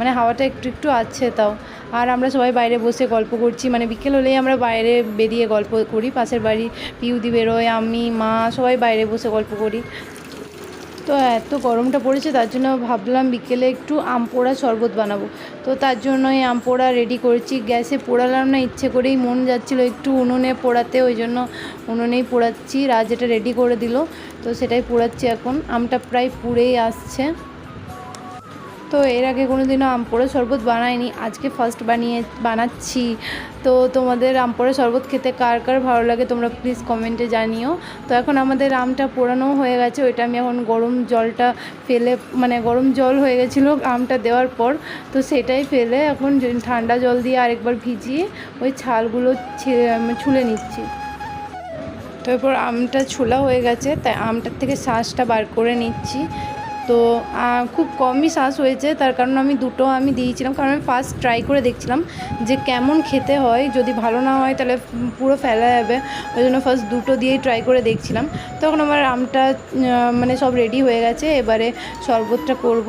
মানে হাওয়াটা একটু একটু আছে তাও। আর আমরা সবাই বাইরে বসে গল্প করছি মানে বিকেল হলেই আমরা বাইরে বেরিয়ে গল্প করি, পাশের বাড়ি পিউদি বেরোয়, আমি, মা, সবাই বাইরে বসে গল্প করি। তো এত গরমটা পড়েছে, তার জন্য ভাবলাম বিকেলে একটু আম পোড়া শরবত বানাবো। তো তার জন্য এই আম পোড়া রেডি করেছি, গ্যাসে পোড়ালাম না, ইচ্ছে করেই মন যাচ্ছিল একটু উনুনে পোড়াতে, ওই জন্য উনুনেই পোড়াচ্ছি, রাজ এটা রেডি করে দিল, তো সেটাই পোড়াচ্ছি এখন, আমটা প্রায় পুড়েই আসছে। তো এর আগে কোনো দিনও আম পোড়া শরবত বানাইনি। আজকে ফার্স্ট বানিয়ে, বানাচ্ছি। তো তোমাদের আম পোড়া শরবত খেতে কার কার ভালো লাগে তোমরা প্লিজ কমেন্টে জানিও। তো এখন আমাদের আমটা পোড়ানো হয়ে গেছে, ওইটা আমি এখন গরম জলটা ফেলে মানে গরম জল হয়ে গেছিল আমটা দেওয়ার পর। তো সেটাই ফেলে এখন ঠান্ডা জল দিয়ে আরেকবার ভিজিয়ে ওই ছালগুলো ছুলে নিচ্ছি। তারপর আমটা ছোলা হয়ে গেছে, তাই আমটার থেকে শ্বাসটা বার করে নিচ্ছি। তো খুব কমই শ্বাস হয়েছে। তার কারণ আমি দুটো আমি দিয়েছিলাম। কারণ আমি ফার্স্ট ট্রাই করে দেখছিলাম যে কেমন খেতে হয়। যদি ভালো না হয় তাহলে পুরো ফেলা যাবে। ওই জন্য ফার্স্ট দুটো দিয়েই ট্রাই করে দেখছিলাম। তখন আমার আমটা মানে সব রেডি হয়ে গেছে। এবারে শরবতটা করব।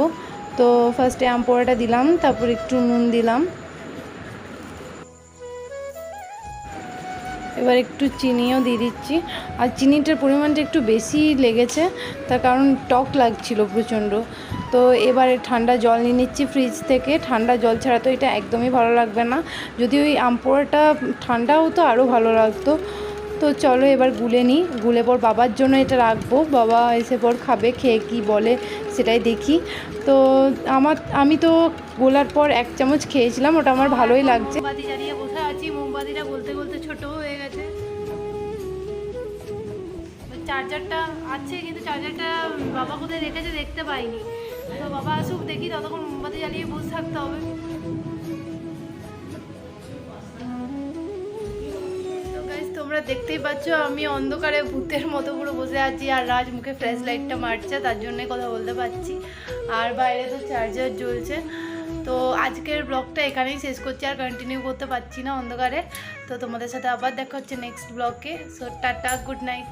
তো ফার্স্টে আম পোড়াটা দিলাম। তারপর একটু নুন দিলাম। এবার একটু চিনিও দিয়ে দিচ্ছি। আর চিনিটার পরিমাণটা একটু বেশি লেগেছে, তার কারণ টক লাগছিল প্রচণ্ড। তো এবারে ঠান্ডা জল নিয়ে নিচ্ছি ফ্রিজ থেকে। ঠান্ডা জল ছাড়া তো এটা একদমই ভালো লাগবে না। যদি ওই আমপোড়াটা ঠান্ডা হতো, আরও ভালো লাগতো। তো চলো এবার গুলে নিই। গুলে পর বাবার জন্য এটা রাখব। বাবা এসে পর খাবে, খেয়ে কি বলে সেটাই দেখি। তো আমার, আমি তো গোলার পর এক চামচ খেয়েছিলাম, ওটা আমার ভালোই লাগছে। জ্বালিয়ে বসে আছি, মোমবাতিটা হয়ে গেছে। চার্জারটা আছে, কিন্তু চার্জারটা বাবা কোথায় রেখেছে দেখতে পাইনি। তো বাবা আসুক, দেখি ততক্ষণ মোমবাতি জ্বালিয়ে বসে থাকতে হবে। তোমরা দেখতেই পাচ্ছ, আমি অন্ধকারে ভূতের মতো পুরো বসে আছি আর রাজ মুখে ফ্ল্যাশ লাইটটা মারছে, তার জন্যই কথা বলতে পারছি। আর বাইরে তো চার্জার জ্বলছে। তো আজকের ব্লগটা এখানেই শেষ করছি আর কন্টিনিউ করতে পারছি না অন্ধকারে। তো তোমাদের সাথে আবার দেখা হচ্ছে নেক্সট ব্লগে। So tata good night